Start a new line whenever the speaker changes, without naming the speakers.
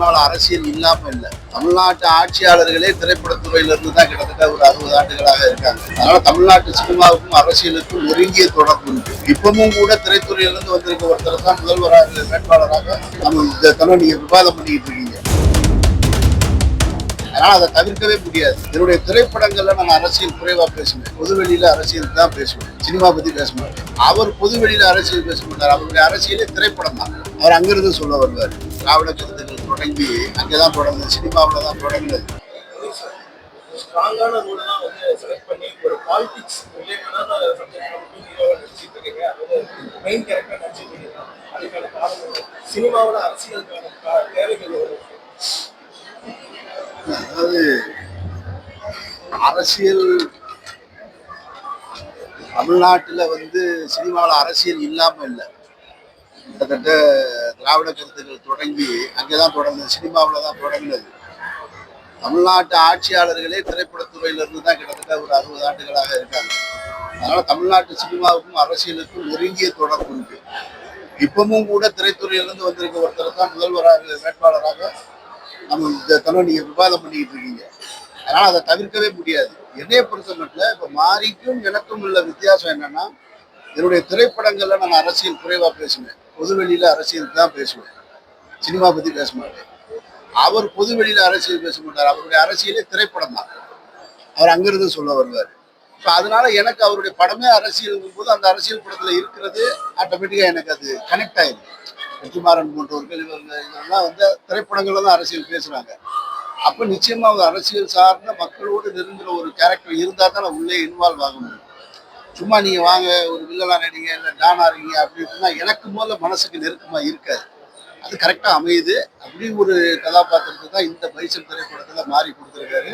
சினிமாவில் அரசியல் இல்லாம இல்லை. தமிழ்நாட்டு ஆட்சியாளர்களே திரைப்படத்துறையிலிருந்து தான் கிட்டத்தட்ட ஒரு அறுபது ஆண்டுகளாக இருக்காங்க. அதனால தமிழ்நாட்டு சினிமாவுக்கும் அரசியலுக்கும் நெருங்கிய தொடர்பு இருக்கு இப்பவும் கூட திரைத்துறையில இருந்து வந்திருக்க ஒருத்தர் தான் முதல்வராக வேட்பாளராக நம்ம இந்த தடவை நீங்க விவாதம் பண்ணிக்கிட்டு இருக்கீங்க. அதனால அதை தவிர்க்கவே முடியாது. என்னுடைய திரைப்படங்கள்ல நான் அரசியல் குறைவா பேசுவேன். பொதுவெளியில அரசியல் தான் பேசுவேன். சினிமா பத்தி பேச மாட்டேன். அவர் பொதுவெளியில அரசியல் பேச மாட்டார். அவருடைய அரசியலே திரைப்படம் தான். அவர் அங்கிருந்து சொல்ல வருவார். திராவிட கருத்துக்கள் தொடங்கி அங்கேதான் தொடங்குது சினிமாவில் தான் தொடங்குது.
ஸ்ட்ராங்கான ரோல்லாம் வந்து செலக்ட் பண்ணி ஒரு பாலிடிக்ஸ் ரிலேட்டடான சப்ஜெக்ட் மட்டும் ஹீரோவை நடிச்சிட்டு இருக்கீங்க. அது மெயின் கேரக்டர் நடிச்சிட்டு இருக்கீங்க. அதுக்கான காரணம் சினிமாவோட அரசியலுக்கான தேவைகள்?
அதாவது அரசியல் தமிழ்நாட்டில் வந்து சினிமாவில் அரசியல் இல்லாமல் இல்லை. கிட்டத்தட்ட திராவிட கருத்துக்கள் தொடங்கி அங்கே தான் தொடங்குது சினிமாவில் தான் தொடங்கினது தமிழ்நாட்டு ஆட்சியாளர்களே திரைப்படத்துறையிலிருந்து தான் கிட்டத்தட்ட ஒரு அறுபது ஆண்டுகளாக இருக்காங்க. அதனால தமிழ்நாட்டு சினிமாவுக்கும் அரசியலுக்கும் நெருங்கிய தொடர்பு இருக்கு இப்பவும் கூட திரைத்துறையிலிருந்து வந்திருக்க ஒருத்தர் தான் முதல்வராக வேட்பாளராக நம்ம இந்த தடவை நீங்க விவாதம் பண்ணிக்கிட்டு இருக்கீங்க. அதனால அதை தவிர்க்கவே முடியாது. என்னைய பொறுத்த மட்டும் இப்ப மாறிக்கும் எனக்கும் உள்ள வித்தியாசம் என்னன்னா என்னுடைய திரைப்படங்கள்ல நான் அரசியல் குறைவா பேசுவேன். பொதுவெளியில் அரசியல் தான் பேசுவார் சினிமா பற்றி பேச மாட்டார் அவர் பொதுவெளியில் அரசியல் பேச மாட்டார். அவருடைய அரசியலே திரைப்படம் தான். அவர் அங்கிருந்து சொல்ல வருவார். ஸோ அதனால எனக்கு அவருடைய படமே அரசியல் போது அந்த அரசியல் படத்தில் இருக்கிறது ஆட்டோமேட்டிக்காக எனக்கு அது கனெக்ட் ஆயிடுது. வெற்றிமாறன் போன்றவர்கள் இவர்கள்லாம் இதெல்லாம் வந்து திரைப்படங்களில் தான் அரசியல் பேசுகிறாங்க அப்போ நிச்சயமாக அவங்க அரசியல் சார்ந்த மக்களோடு நெருங்குற ஒரு கேரக்டர் இருந்தால் தான் நான் உள்ளே இன்வால்வ் ஆக முடியும். சும்மா நீங்க வாங்க ஒரு வில்லனா நடிங்க இல்லை டானா இருக்கீங்க அப்படின்னா எனக்கு முதல்ல மனசுக்கு நெருக்கமா இருக்காது. அது கரெக்டா அமையுது. அப்படி ஒரு கதாபாத்திரத்தை தான் இந்த பைசல் திரைப்படத்துல மாறி கொடுத்துருக்காரு.